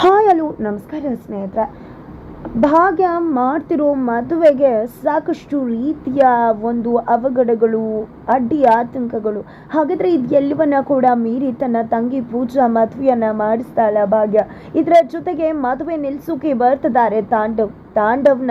Hi hello ನಮಸ್ಕಾರ ಸ್ನೇಹಿತರೆ. ಭಾಗ್ಯ ಮಾಡ್ತಿರೋ ಮದುವೆಗೆ ಸಾಕಷ್ಟು ರೀತಿಯ ಒಂದು ಅವಘಡಗಳು, ಅಡ್ಡಿ ಆತಂಕಗಳು. ಹಾಗಾದ್ರೆ ಇದೆಲ್ಲವನ್ನ ಕೂಡ ಮೀರಿ ತನ್ನ ತಂಗಿ ಪೂಜಾ ಮದುವೆಯನ್ನು ಮಾಡಿಸ್ತಾಳ ಭಾಗ್ಯ. ಇದರ ಜೊತೆಗೆ ಮದುವೆ ನಿಲ್ಸೋಕೆ ಬರ್ತಿದ್ದಾರೆ ತಾಂಡವ್, ತಾಂಡವ್ನ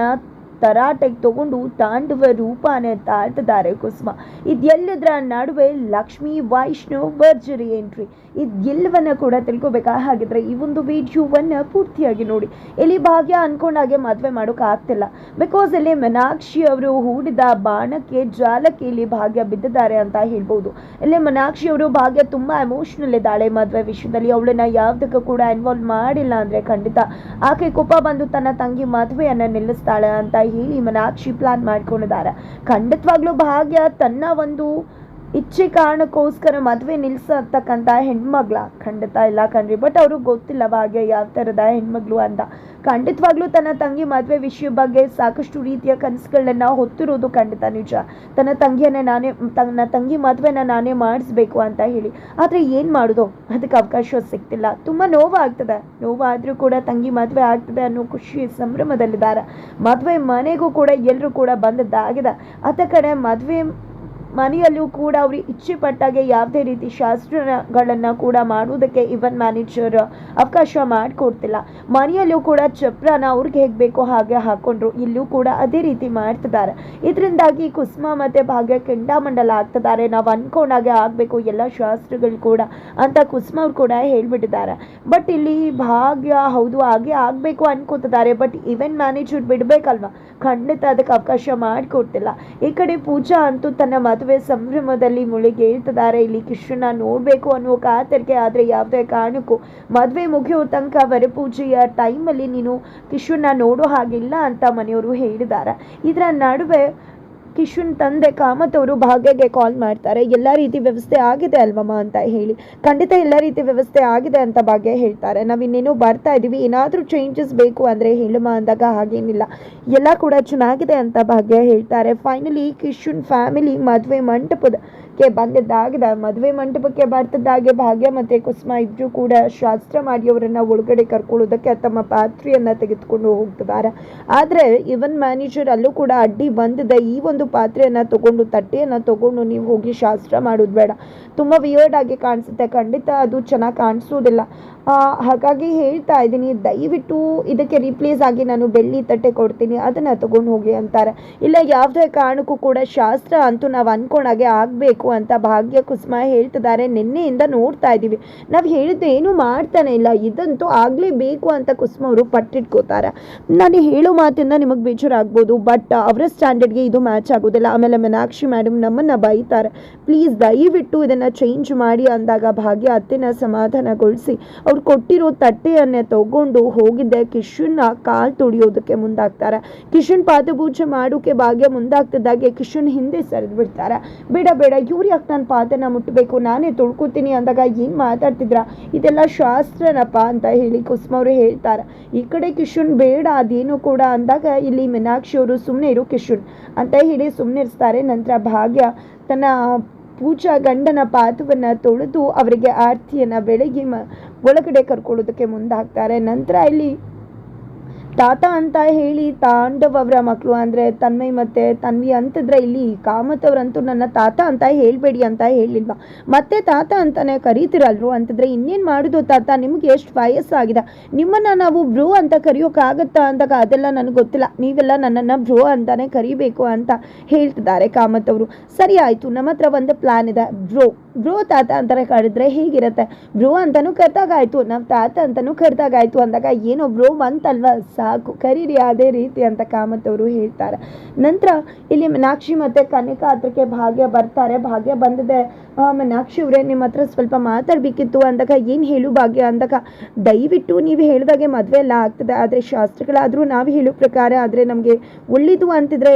ತರಾಟೆಗೆ ತಗೊಂಡು ತಾಂಡವ ರೂಪಾನೆ ತಾಳ್ತಿದ್ದಾರೆ ಕುಸುಮ. ಇದೆಲ್ಲದರ ನಡುವೆ ಲಕ್ಷ್ಮಿ, ವೈಷ್ಣವ್, ಭರ್ಜರಿ ಎಂಟ್ರಿ ಇದೆಲ್ಲವನ್ನ ಕೂಡ ತಿಳ್ಕೊಬೇಕಾ. ಹಾಗಿದ್ರೆ ಈ ಒಂದು ವಿಡಿಯೋವನ್ನ ಪೂರ್ತಿಯಾಗಿ ನೋಡಿ. ಇಲ್ಲಿ ಭಾಗ್ಯ ಅನ್ಕೊಂಡಾಗೆ ಮದುವೆ ಮಾಡೋಕೆ ಆಗ್ತಿಲ್ಲ. ಬಿಕಾಸ್ ಇಲ್ಲಿ ಮೀನಾಕ್ಷಿ ಅವರು ಹೂಡಿದ ಬಾಣಕ್ಕೆ ಜಾಲಕ್ಕೆ ಇಲ್ಲಿ ಭಾಗ್ಯ ಬಿದ್ದಿದ್ದಾರೆ ಅಂತ ಹೇಳ್ಬೋದು. ಇಲ್ಲಿ ಮೀನಾಕ್ಷಿ ಅವರು ಭಾಗ್ಯ ತುಂಬಾ ಎಮೋಷನಲ್ ಇದ್ದಾಳೆ ಮದುವೆ ವಿಷಯದಲ್ಲಿ. ಅವಳನ್ನ ಯಾವುದಕ್ಕೂ ಕೂಡ ಇನ್ವಾಲ್ವ್ ಮಾಡಿಲ್ಲ ಅಂದ್ರೆ ಖಂಡಿತ. ಆಕೆ ಕೋಪ ಬಂದು ತನ್ನ ತಂಗಿ ಮದುವೆಯನ್ನು ನಿಲ್ಲಿಸ್ತಾಳೆ ಅಂತ ಹೇಳಿ ಮೀನಾಕ್ಷಿ ಪ್ಲಾನ್ ಮಾಡ್ಕೊಂಡಿದ್ದಾರೆ. ಖಂಡಿತವಾಗ್ಲೂ ಭಾಗ್ಯ ತನ್ನ ಒಂದು ಇಚ್ಛೆ ಕಾರಣಕ್ಕೋಸ್ಕರ ಮದುವೆ ನಿಲ್ಸತಕ್ಕಂಥ ಹೆಣ್ಮಗ್ಳ. ಖಂಡಿತ ಇಲ್ಲ ಕಣ್ರಿ ಬಟ್ ಅವ್ರಿಗೆ ಗೊತ್ತಿಲ್ಲ ಹಾಗೆ ಯಾವ ಥರದ ಹೆಣ್ಮಗ್ಳು ಅಂತ. ಖಂಡಿತವಾಗ್ಲೂ ತನ್ನ ತಂಗಿ ಮದುವೆ ವಿಷಯ ಬಗ್ಗೆ ಸಾಕಷ್ಟು ರೀತಿಯ ಕನಸುಗಳನ್ನ ಹೊತ್ತಿರೋದು ಖಂಡಿತ ನಿಜ. ತನ್ನ ತಂಗಿಯನ್ನ ನಾನೇ, ತನ್ನ ತಂಗಿ ಮದುವೆನ ನಾನೇ ಮಾಡಿಸ್ಬೇಕು ಅಂತ ಹೇಳಿ. ಆದರೆ ಏನು ಮಾಡೋದು? ಅದಕ್ಕೆ ಅವಕಾಶ ಸಿಗ್ತಿಲ್ಲ. ತುಂಬ ನೋವಾಗ್ತದೆ. ನೋವಾದರೂ ಕೂಡ ತಂಗಿ ಮದುವೆ ಆಗ್ತದೆ ಅನ್ನೋ ಖುಷಿ ಸಂಭ್ರಮದಲ್ಲಿದ್ದಾರೆ. ಮದುವೆ ಮನೆಗೂ ಕೂಡ ಎಲ್ಲರೂ ಕೂಡ ಬಂದದ್ದಾಗಿದೆ. ಆತ ಕಡೆ ಮದುವೆ ಮನೆಯಲ್ಲೂ ಕೂಡ ಅವ್ರು ಇಚ್ಛೆ ಪಟ್ಟಾಗೆ ಯಾವುದೇ ರೀತಿ ಶಾಸ್ತ್ರಗಳನ್ನ ಕೂಡ ಮಾಡುವುದಕ್ಕೆ ಇವನ್ ಮ್ಯಾನೇಜರ್ ಅವಕಾಶ ಮಾಡಿಕೊಡ್ತಿಲ್ಲ. ಮನೆಯಲ್ಲೂ ಕೂಡ ಚಪ್ರನ ಅವ್ರಿಗೆ ಹೇಗೆ ಬೇಕೋ ಹಾಗೆ ಹಾಕೊಂಡ್ರು. ಇಲ್ಲೂ ಕೂಡ ಅದೇ ರೀತಿ ಮಾಡ್ತಿದ್ದಾರೆ. ಇದರಿಂದಾಗಿ ಕುಸುಮ ಮತ್ತೆ ಭಾಗ್ಯ ಕೆಂಡಾಮಂಡಲ ಆಗ್ತಿದ್ದಾರೆ. ನಾವು ಅನ್ಕೊಂಡಾಗೆ ಆಗಬೇಕು. ಎಲ್ಲ ಶಾಸ್ತ್ರಗಳು ಕೂಡ ಅಂತ ಕುಸುಮ ಅವ್ರು ಕೂಡ ಹೇಳ್ಬಿಟ್ಟಿದ್ದಾರೆ. ಬಟ್ ಇಲ್ಲಿ ಭಾಗ್ಯ ಹೌದು, ಹಾಗೆ ಆಗಬೇಕು ಅನ್ಕೋತಿದ್ದಾರೆ. ಬಟ್ ಇವೆಂಟ್ ಮ್ಯಾನೇಜರ್ ಬಿಡಬೇಕಲ್ವಾ? ಖಂಡಿತ ಅದಕ್ಕೆ ಅವಕಾಶ ಮಾಡಿಕೊಡ್ತಿಲ್ಲ. ಈ ಕಡೆ ಪೂಜಾ ಅಂತೂ ತನ್ನ ಮದುವೆ ಸಂಭ್ರಮದಲ್ಲಿ ಮುಳುಗಿ ಹೇಳ್ತಿದ್ದಾರೆ ಇಲ್ಲಿ ಕೃಷ್ಣನ ನೋಡಬೇಕು ಅನ್ನುವ ಕಾತರಿಕೆ ಆದರೆ ಯಾವುದೇ ಕಾರಣಕ್ಕೂ ಮದುವೆ ಮುಗಿಯೋ ತನಕ ವರಪೂಜೆಯ ಟೈಮಲ್ಲಿ ನೀನು ಕೃಷ್ಣನ ನೋಡೋ ಹಾಗಿಲ್ಲ ಅಂತ ಮನೆಯವರು ಹೇಳಿದ್ದಾರೆ. ಇದರ ನಡುವೆ ಕಿಶುನ್ ತಂದೆ ಕಾಮತ್ ಅವರು ಭಾಗ್ಯಗೆ ಕಾಲ್ ಮಾಡ್ತಾರೆ. ಎಲ್ಲ ರೀತಿ ವ್ಯವಸ್ಥೆ ಆಗಿದೆ ಅಲ್ವಮ್ಮ ಅಂತ ಹೇಳಿ. ಖಂಡಿತ ಎಲ್ಲ ರೀತಿ ವ್ಯವಸ್ಥೆ ಆಗಿದೆ ಅಂತ ಭಾಗ್ಯ ಹೇಳ್ತಾರೆ. ನಾವು ಇನ್ನೇನು ಬರ್ತಾ ಇದ್ದೀವಿ ಏನಾದರೂ ಚೇಂಜಸ್ ಬೇಕು ಅಂದರೆ ಹೇಳಮ್ಮ ಅಂದಾಗ ಹಾಗೇನಿಲ್ಲ. ಎಲ್ಲ ಕೂಡ ಚೆನ್ನಾಗಿದೆ ಅಂತ ಭಾಗ್ಯ ಹೇಳ್ತಾರೆ. ಫೈನಲಿ ಕಿಶುನ್ ಫ್ಯಾಮಿಲಿ ಮದುವೆ ಮಂಟಪದಕ್ಕೆ ಬಂದಿದ್ದಾಗಿದೆ. ಮದುವೆ ಮಂಟಪಕ್ಕೆ ಬರ್ತಿದ್ದಾಗೆ ಭಾಗ್ಯ ಮತ್ತು ಕುಸುಮ ಇಬ್ಬರು ಕೂಡ ಶಾಸ್ತ್ರ ಮಾಡಿ ಒಳಗಡೆ ಕರ್ಕೊಳ್ಳೋದಕ್ಕೆ ತಮ್ಮ ಪಾತ್ರೆಯನ್ನು ತೆಗೆದುಕೊಂಡು ಹೋಗ್ತಿದ್ದಾರೆ. ಆದರೆ ಇವನ್ ಮ್ಯಾನೇಜರ್ ಅಲ್ಲೂ ಕೂಡ ಅಡ್ಡಿ ಬಂದಿದೆ. ಈ ಒಂದು ಪಾತ್ರೆಯನ್ನು ತಗೊಂಡು, ತಟ್ಟೆಯನ್ನ ತಗೊಂಡು ನೀವು ಹೋಗಿ ಶಾಸ್ತ್ರ ಮಾಡೋದು ಬೇಡ. ತುಂಬ ವಿಯರ್ಡ್ ಆಗಿ ಕಾಣಿಸುತ್ತೆ. ಖಂಡಿತ ಅದು ಚೆನ್ನಾಗಿ ಕಾಣಿಸೋದಿಲ್ಲ. ಹಾಗಾಗಿ ಹೇಳ್ತಾ ಇದ್ದೀನಿ, ದಯವಿಟ್ಟು ಇದಕ್ಕೆ ರಿಪ್ಲೇಸ್ ಆಗಿ ನಾನು ಬೆಳ್ಳಿ ತಟ್ಟೆ ಕೊಡ್ತೀನಿ. ಅದನ್ನು ತಗೊಂಡು ಹೋಗಿ ಅಂತಾರೆ. ಇಲ್ಲ, ಯಾವುದೇ ಕಾರಣಕ್ಕೂ ಕೂಡ ಶಾಸ್ತ್ರ ಅಂತೂ ನಾವು ಅನ್ಕೊಂಡಾಗೆ ಆಗಬೇಕು. ಅಂತ ಭಾಗ್ಯ ಕುಸುಮ ಹೇಳ್ತಿದ್ದಾರೆ. ನಿನ್ನೆಯಿಂದ ನೋಡ್ತಾ ಇದ್ದೀವಿ. ನಾವು ಹೇಳಿದ್ದು ಏನು ಮಾಡ್ತಾನೆ ಇಲ್ಲ. ಇದಂತೂ ಆಗಲೇಬೇಕು ಅಂತ ಕುಸುಮ ಅವರು ಪಟ್ಟಿಟ್ಕೋತಾರೆ. ನಾನು ಹೇಳೋ ಮಾತಿಂದ ನಿಮಗೆ ಬೇಜಾರಾಗ್ಬೋದು ಬಟ್ ಅವರ ಸ್ಟ್ಯಾಂಡರ್ಡ್ಗೆ ಇದು ಮ್ಯಾಚ್ ಆಗೋದಿಲ್ಲ. ಆಮೇಲೆ ಮೀನಾಕ್ಷಿ ಮೇಡಮ್ ನಮ್ಮನ್ನು ಬೈತಾರೆ. ಪ್ಲೀಸ್ ದಯವಿಟ್ಟು ಇದನ್ನು ಚೇಂಜ್ ಮಾಡಿ ಅಂದಾಗ ಭಾಗ್ಯ ಅತ್ತೆನ ಸಮಾಧಾನಗೊಳಿಸಿ, ಅವ್ರು ಕೊಟ್ಟಿರೋ ತಟ್ಟೆಯನ್ನೇ ತಗೊಂಡು ಹೋಗಿದ್ದೆ. ಕಿಶುನ್ನ ಕಾಲ್ ತುಳಿಯೋದಕ್ಕೆ ಮುಂದಾಗ್ತಾರೆ. ಕಿಶುನ್ ಪಾದಪೂಜೆ ಮಾಡೋಕೆ ಭಾಗ್ಯ ಮುಂದಾಗ್ತಿದ್ದಾಗೆ ಕಿಶುನ್ ಹಿಂದೆ ಸರಿದು ಬಿಡ್ತಾರೆ ಬೇಡ ಬೇಡ ಇವ್ರು ಯಾಕೆ ನನ್ನ ಪಾದನ ಮುಟ್ಟಬೇಕು ನಾನೇ ತೊಳ್ಕೊತೀನಿ ಅಂದಾಗ ಏನು ಮಾತಾಡ್ತಿದ್ರ? ಇದೆಲ್ಲ ಶಾಸ್ತ್ರನಪ್ಪ ಅಂತ ಹೇಳಿ ಕುಸುಮ ಅವರು ಹೇಳ್ತಾರೆ. ಈ ಕಡೆ ಕಿಶುನ್ ಬೇಡ, ಅದೇನು ಕೂಡ ಅಂದಾಗ ಇಲ್ಲಿ ಮೀನಾಕ್ಷಿ ಅವರು ಸುಮ್ಮನೆ ಇರು ಕಿಶುನ್ ಅಂತ ಹೇಳಿ ಸುಮ್ಮನೆ ಇರ್ತಾರೆ ನಂತರ ಭಾಗ್ಯ ತನ್ನ ಪೂಜಾ ಗಂಡನ ಪಾದವನ್ನು ತೊಳೆದು ಅವರಿಗೆ ಆರತಿಯನ್ನು ಬೆಳಗ್ಗೆ ಮ, ಒಳಗಡೆ ಕರ್ಕೊಳ್ಳೋದಕ್ಕೆ ಮುಂದಾಗ್ತಾರೆ. ನಂತರ ಇಲ್ಲಿ ತಾತ ಅಂತ ಹೇಳಿ ತಾಂಡವವರ ಮಕ್ಕಳು ಅಂದರೆ ತನ್ಮಯ್ ಮತ್ತು ತನ್ವಿ ಅಂತಿದ್ರೆ ಇಲ್ಲಿ ಕಾಮತ್ ಅವರಂತೂ ನನ್ನ ತಾತ ಅಂತ ಹೇಳಬೇಡಿ ಅಂತ ಹೇಳಿಲ್ವಾ? ಮತ್ತೆ ತಾತ ಅಂತಲೇ ಕರೀತಿರಲ್ರು ಅಂತಂದ್ರೆ ಇನ್ನೇನು ಮಾಡೋದು ತಾತ? ನಿಮ್ಗೆ ಎಷ್ಟು ವಯಸ್ಸಾಗಿದೆ? ನಿಮ್ಮನ್ನು ನಾವು ಬ್ರೋ ಅಂತ ಕರೆಯೋಕ್ಕಾಗತ್ತಾ ಅಂದಾಗ ಅದೆಲ್ಲ ನನಗೆ ಗೊತ್ತಿಲ್ಲ. ನೀವೆಲ್ಲ ನನ್ನನ್ನು ಬ್ರೋ ಅಂತಾನೆ ಕರಿಬೇಕು ಅಂತ ಹೇಳ್ತಿದ್ದಾರೆ ಕಾಮತ್ ಅವರು. ಸರಿ ಆಯಿತು, ನಮ್ಮ ಹತ್ರ ಒಂದು ಪ್ಲಾನ್ ಇದೆ. ಬ್ರೋ ಬ್ರೋ ತಾತ ಅಂತಾರೆ ಕರೆದ್ರೆ ಹೀಗಿರುತ್ತೆ. ಬ್ರೋ ಅಂತಲೂ ಕರೆದಾಗಾಯ್ತು ನಮ್ಮ ತಾತ ಅಂತಲೂ ಕರೆದಾಗಾಯ್ತು ಅಂದಾಗ ಏನೋ ಬ್ರೋ ಅಂತಲ್ವ ಸಾಕು, ಕರೀರಿ ಅದೇ ರೀತಿ ಅಂತ ಕಾಮತ್ ಅವರು ಹೇಳ್ತಾರೆ. ನಂತರ ಇಲ್ಲಿ ಮೀನಾಕ್ಷಿ ಮತ್ತು ಕನಿಕಾ ಹತ್ರಕ್ಕೆ ಭಾಗ್ಯ ಬರ್ತಾರೆ. ಭಾಗ್ಯ ಬಂದಿದೆ. ಮೀನಾಕ್ಷಿ ಅವರೇ ನಿಮ್ಮ ಹತ್ರ ಸ್ವಲ್ಪ ಮಾತಾಡಬೇಕಿತ್ತು ಅಂದಾಗ ಏನು ಹೇಳು ಭಾಗ್ಯ ಅಂದಾಗ, ದಯವಿಟ್ಟು ನೀವು ಹೇಳಿದಾಗೆ ಮದುವೆ ಎಲ್ಲ ಆಗ್ತದೆ, ಆದರೆ ಶಾಸ್ತ್ರಗಳಾದರೂ ನಾವು ಹೇಳೋ ಪ್ರಕಾರ ಆದರೆ ನಮಗೆ ಒಳ್ಳೇದು ಅಂತಿದ್ರೆ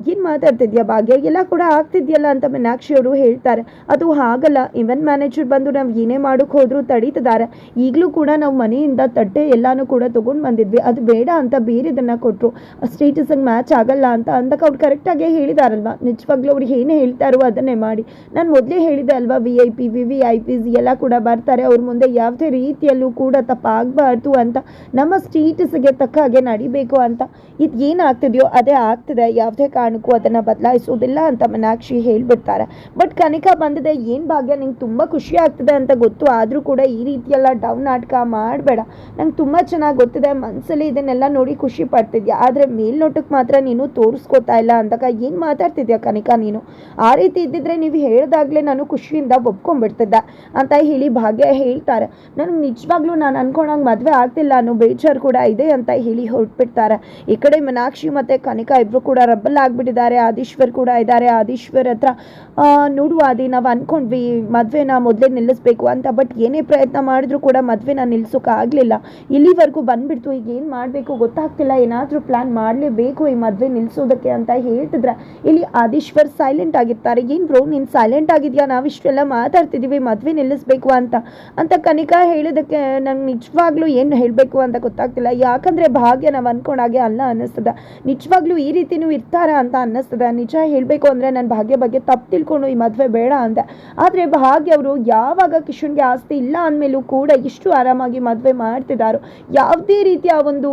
ಏನು ಮಾತಾಡ್ತಿದ್ಯಾ? ಭಾಗ್ಯ ಎಲ್ಲ ಕೂಡ ಆಗ್ತಿದ್ಯಲ್ಲ ಅಂತ ಮೀನಾಕ್ಷಿ ಅವರು ಹೇಳ್ತಾರೆ. ಅದು ಹಾಗಲ್ಲ ಇವೆಂಟ್ ಮ್ಯಾನೇಜರ್ ಬಂದು ನಾವು ಏನೇ ಮಾಡೋಕೆ ಹೋದರೂ ತಡೀತಿದ್ದಾರೆ. ಈಗಲೂ ಕೂಡ ನಾವು ಮನೆಯಿಂದ ತಟ್ಟೆ ಎಲ್ಲಾನು ಕೂಡ ತೊಗೊಂಡು ಬಂದಿದ್ವಿ. ಅದು ಬೇಡ ಅಂತ ಬೇರೆದನ್ನು ಕೊಟ್ಟರು ಸ್ಟೇಟಸ್ಗೆ ಮ್ಯಾಚ್ ಆಗಲ್ಲ ಅಂತ ಅಂದಕ್ಕೆ ಅವ್ರು ಕರೆಕ್ಟಾಗೇ ಹೇಳಿದಾರಲ್ವಾ? ನಿಜವಾಗ್ಲೂ ಅವ್ರಿಗೆ ಏನು ಹೇಳ್ತಾರೋ ಅದನ್ನೇ ಮಾಡಿ. ನಾನು ಮೊದಲೇ ಹೇಳಿದೆ ಅಲ್ವಾ V I P V V I Ps ಎಲ್ಲ ಕೂಡ ಬರ್ತಾರೆ. ಅವ್ರ ಮುಂದೆ ಯಾವುದೇ ರೀತಿಯಲ್ಲೂ ಕೂಡ ತಪ್ಪಾಗಬಾರ್ದು ಅಂತ. ನಮ್ಮ ಸ್ಟೇಟಸ್ಗೆ ತಕ್ಕ ಹಾಗೆ ನಡಿಬೇಕು ಅಂತ. ಇದು ಏನಾಗ್ತಿದೆಯೋ ಅದೇ ಆಗ್ತಿದೆ. ಯಾವುದೇ ಕಾರಣಕ್ಕೂ ಅದನ್ನು ಬದಲಾಯಿಸೋದಿಲ್ಲ ಅಂತ ಮೀನಾಕ್ಷಿ ಹೇಳಿಬಿಡ್ತಾರೆ. ಬಟ್ ಕನಿಕಾ ಬಂದಿದೆ, ಏನು ಭಾಗ್ಯ? ನಿಂಗೆ ತುಂಬ ಖುಷಿ ಆಗ್ತಿದೆ ಅಂತ ಗೊತ್ತು. ಆದರೂ ಕೂಡ ಈ ರೀತಿಯೆಲ್ಲ ಡೌನ್ ನಾಟಕ ಮಾಡಬೇಡ. ನಂಗೆ ತುಂಬ ಚೆನ್ನಾಗಿ ಗೊತ್ತಿದೆ ಮನಸ್ಸಲ್ಲಿ ಇದನ್ನೆಲ್ಲ ನೋಡಿ ಖುಷಿ ಪಡ್ತಿದ್ಯಾ? ಆದರೆ ಮೇಲ್ನೋಟಕ್ಕೆ ಮಾತ್ರ ನೀನು ತೋರಿಸ್ಕೋತಾ ಇಲ್ಲ ಅಂತಕ ಏನು ಮಾತಾಡ್ತಿದ್ಯಾ ಕನಿಕಾ ನೀನು? ಆ ರೀತಿ ಇದ್ದಿದ್ರೆ ನೀವು ಹೇಳ್ದಾಗಲೇ ನಾನು ಖುಷಿಯಿಂದ ಒಪ್ಕೊಂಡ್ಬಿಡ್ತಿದ್ದೆ ಅಂತ ಹೇಳಿ ಭಾಗ್ಯ ಹೇಳ್ತಾರೆ. ನನಗೆ ನಿಜವಾಗ್ಲೂ ನಾನು ಅನ್ಕೊಂಡಂಗೆ ಮದುವೆ ಆಗ್ತಿಲ್ಲ ಅನ್ನೋ ಬೇಜಾರು ಕೂಡ ಇದೆ ಅಂತ ಹೇಳಿ ಹೊರಟ್ಬಿಡ್ತಾರೆ. ಈ ಕಡೆ ಮೀನಾಕ್ಷಿ ಮತ್ತು ಕನಿಕಾ ಇಬ್ಬರು ಕೂಡ ರಬ್ಬಲ್ ಆಗಿಬಿಟ್ಟಿದ್ದಾರೆ. ಆದೀಶ್ವರ್ ಕೂಡ ಇದ್ದಾರೆ. ಆದೀಶ್ವರ್ ಹತ್ರ ನೋಡುವ ಅದೇ ನಾವು ಅನ್ಕೊಂಡ್ವಿ ಮದುವೆನ ಮೊದಲೇ ನಿಲ್ಲಿಸ್ಬೇಕು ಅಂತ, ಬಟ್ ಏನೇ ಪ್ರಯತ್ನ ಮಾಡಿದ್ರು ಕೂಡ ಮದುವೆನ ನಿಲ್ಸೋಕೆ ಆಗಲಿಲ್ಲ. ಇಲ್ಲಿವರೆಗೂ ಬಂದ್ಬಿಡ್ತು. ಈಗ ಏನು ಮಾಡಬೇಕು ಗೊತ್ತಾಗ್ತಿಲ್ಲ. ಏನಾದರೂ ಪ್ಲ್ಯಾನ್ ಮಾಡಲೇಬೇಕು ಈ ಮದುವೆ ನಿಲ್ಲಿಸೋದಕ್ಕೆ ಅಂತ ಹೇಳ್ತಿದ್ರೆ. ಇಲ್ಲಿ ಆದೀಶ್ವರ್ ಸೈಲೆಂಟ್ ಆಗಿರ್ತಾರೆ. ಏನು ಬ್ರೋ ನೀನು ಸೈಲೆಂಟ್ ಆಗಿದೆಯಾ? ನಾವಿಷ್ಟೆಲ್ಲ ಮಾತಾಡ್ತಿದ್ದೀವಿ ಮದುವೆ ನಿಲ್ಲಿಸ್ಬೇಕು ಅಂತ ಅಂತ ಕನಿಕಾ ಹೇಳಿದಕ್ಕೆ ನಂಗೆ ನಿಜವಾಗ್ಲೂ ಏನು ಹೇಳಬೇಕು ಅಂತ ಗೊತ್ತಾಗ್ತಿಲ್ಲ. ಯಾಕಂದರೆ ಭಾಗ್ಯ ನಾವು ಅನ್ಕೊಂಡಾಗೆ ಅಲ್ಲ ಅನ್ನಿಸ್ತದ. ನಿಜವಾಗ್ಲೂ ಈ ರೀತಿನೂ ಇರ್ತಾರ ಅಂತ ಅನ್ನಿಸ್ತದೆ. ನಿಜ ಹೇಳಬೇಕು ಅಂದರೆ ನನ್ನ ಭಾಗ್ಯ ಬಗ್ಗೆ ತಪ್ಪು ತಿಳ್ಕೊಂಡು ಈ ಮದುವೆ ಬೇಡ ಅಂದೆ. ಆದರೆ ಭಾಗ್ಯ ಅವರು ಯಾವಾಗ ಕಿಶನ್ಗೆ ಆಸ್ತಿ ಇಲ್ಲ ಅಂದಮೇಲೂ ಕೂಡ ಇಷ್ಟು ಆರಾಮಾಗಿ ಮದುವೆ ಮಾಡ್ತಿದ್ದಾರೋ ಯಾವುದೇ ರೀತಿಯ ಒಂದು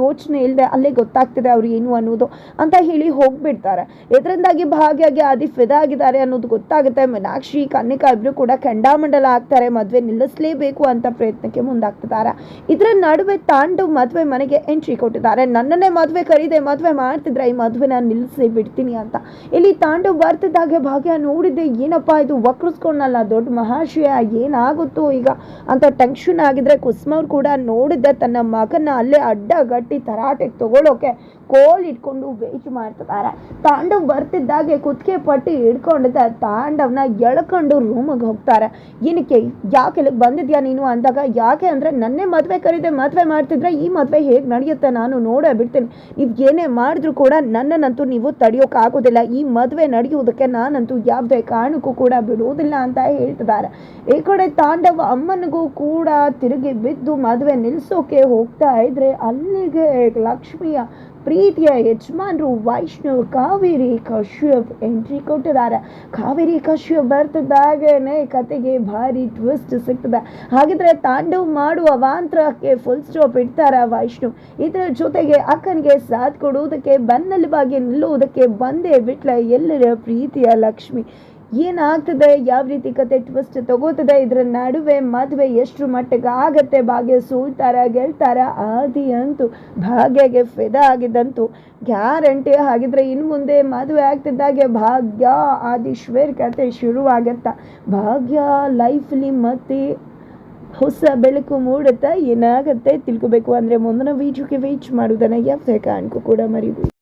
ಯೋಚನೆ ಇಲ್ಲದೆ ಅಲ್ಲೇ ಗೊತ್ತಾಗ್ತಿದೆ ಅವ್ರು ಏನು ಅನ್ನೋದು ಅಂತ ಹೇಳಿ ಹೋಗ್ಬಿಡ್ತಾರೆ. ಇದರಿಂದಾಗಿ ಭಾಗ್ಯಗೆ ಅದಿ ಫಿದ ಆಗಿದ್ದಾರೆ ಅನ್ನೋದು ಗೊತ್ತಾಗುತ್ತೆ. ಮೀನಾಕ್ಷಿ, ಕನ್ನಿಕಾ ಇಬ್ಬರು ಕೂಡ ಕೆಂಡಾಮಂಡಲ ಆಗ್ತಾರೆ. ಮದುವೆ ನಿಲ್ಲಿಸಲೇಬೇಕು ಅಂತ ಪ್ರಯತ್ನಕ್ಕೆ ಮುಂದಾಗ್ತಿದ್ದಾರೆ. ಇದರ ನಡುವೆ ತಾಂಡು ಮದುವೆ ಮನೆಗೆ ಎಂಟ್ರಿ ಕೊಟ್ಟಿದ್ದಾರೆ. ನನ್ನನ್ನೇ ಮದುವೆ ಕರೀದೆ ಮದುವೆ ಮಾಡ್ತಿದ್ರೆ ಈ ಮದುವೆನ ನಿಲ್ಲಿಸಿ ಬಿಡ್ತೀನಿ ಅಂತ. ಇಲ್ಲಿ ತಾಂಡವ್ ಬರ್ತಿದ್ದಾಗೆ ಭಾಗ್ಯ ನೋಡಿದ್ದೆ, ಏನಪ್ಪ ಇದು ವಕ್ರಿಸ್ಕೊಂಡಲ್ಲ ದೊಡ್ಡ ಮಹಾಶಯ, ಏನಾಗುತ್ತೋ ಈಗ? ಅಂತ ಟೆನ್ಷನ್ ಆಗಿದ್ರೆ ಕುಸ್ಮವ್ರು ಕೂಡ ನೋಡಿದ್ದೆ, ತನ್ನ ಮಗನ ಅಲ್ಲೇ ಅಡ್ಡಗಟ್ಟಿ ತರಾಟೆಗೆ ತಗೊಳ್ಳೋಕೆ ಕೋಲ್ ಇಟ್ಕೊಂಡು ವೇಟ್ ಮಾಡ್ತಿದ್ದಾರೆ. ತಾಂಡವ್ ಬರ್ತಿದ್ದಾಗೆ ಕುತ್ತಿಗೆ ಪಟ್ಟಿ ಹಿಡ್ಕೊಂಡಿದ್ದ ತಾಂಡವ್ನ ಎಳ್ಕೊಂಡು ರೂಮಿಗೆ ಹೋಗ್ತಾರೆ. ಏನಕ್ಕೆ, ಯಾಕೆ ಇಲ್ಲಿಗೆ ಬಂದಿದ್ಯಾ ನೀನು ಅಂದಾಗ, ಯಾಕೆ ಅಂದರೆ ನನ್ನೇ ಮದುವೆ ಕರೀದೆ, ಮದುವೆ ಮಾಡ್ತಿದ್ರೆ ಈ ಮದುವೆ ಹೇಗೆ ನಡೆಯುತ್ತೆ ನಾನು ನೋಡೇ ಬಿಡ್ತೀನಿ. ನೀವು ಏನೇ ಮಾಡಿದ್ರು ಕೂಡ ನನ್ನನ್ನಂತೂ ನೀವು ತಡೆಯೋಕ್ಕಾಗೋದಿಲ್ಲ ಈ ಮದುವೆ ನಡೆಯುವುದಕ್ಕೆ ನಾನಂತೂ ಯಾವುದೇ ಕಾರಣಕ್ಕೂ ಕೂಡ ಬಿಡುವುದಿಲ್ಲ ಅಂತ ಹೇಳ್ತಿದ್ದಾರೆ. ಈ ಕಡೆ ತಾಂಡವ ಅಮ್ಮನಿಗೂ ಕೂಡ ತಿರುಗಿ ಬಿದ್ದು ಮದುವೆ ನಿಲ್ಲಿಸೋಕೆ ಹೋಗ್ತಾ ಇದ್ರೆ ಅಲ್ಲಿಗೆ ಲಕ್ಷ್ಮಿಯ ಪ್ರೀತಿಯ ಯಜಮಾನ್ರು ವೈಷ್ಣವ್ ಕಾವೇರಿ ಕಶ್ಯಪ್ ಎಂಟ್ರಿ ಕೊಟ್ಟಿದ್ದಾರೆ. ಕಾವೇರಿ ಕಶ್ಯಪ್ ಬರ್ತಿದ್ದಾಗೇನೆ ಕತೆಗೆ ಭಾರಿ ಟ್ವಿಸ್ಟ್ ಸಿಗ್ತದೆ. ಹಾಗಿದ್ರೆ ತಾಂಡವ್ ಮಾಡುವ ಅವಾಂತರಕ್ಕೆ ಫುಲ್ ಸ್ಟಾಪ್ ಇಡ್ತಾರ ವೈಷ್ಣವ್. ಇದರ ಜೊತೆಗೆ ಅಕ್ಕನಿಗೆ ಸಾಥ್ ಕೊಡುವುದಕ್ಕೆ ಬೆನ್ನೆಲುಬಾಗಿ ನಿಲ್ಲುವುದಕ್ಕೆ ಬಂದೇ ಬಿಟ್ಲ ಎಲ್ಲರ ಪ್ರೀತಿಯ ಲಕ್ಷ್ಮಿ. ಏನಾಗ್ತದೆ? ಯಾವ ರೀತಿ ಕತೆ ಟ್ವಿಸ್ಟ್ ತಗೋತದೆ? ಇದರ ನಡುವೆ ಮದುವೆ ಎಷ್ಟು ಮಟ್ಟಿಗೆ ಆಗತ್ತೆ? ಭಾಗ್ಯ ಸೋಲ್ತಾರ ಗೆಲ್ತಾರ? ಆದಿ ಅಂತೂ, ಭಾಗ್ಯಗೆ ಫೆದಾ ಆಗಿದ್ದಂತೂ, ಗ್ಯಾರಂಟಿ ಹಾಗಿದ್ರೆ ಇನ್ನು ಮುಂದೆ ಮದುವೆ ಆಗ್ತಿದ್ದಾಗೆ ಭಾಗ್ಯ, ಆದಿಶ್ವೇರ್ ಕತೆ ಶುರುವಾಗತ್ತ. ಭಾಗ್ಯ ಲೈಫ್ಲಿ ಮತ್ತೆ ಹೊಸ ಬೆಳಕು ಮೂಡುತ್ತಾ. ಏನಾಗತ್ತೆ ತಿಳ್ಕೊಬೇಕು ಅಂದರೆ ಮುಂದಿನ ವೀಡಿಯೋಗೆ ವೀಚ್ ಮಾಡೋದನ್ನು ಯಾವ ಕಾರಣಕ್ಕೂ ಕೂಡ ಮರಿಬೇಡಿ.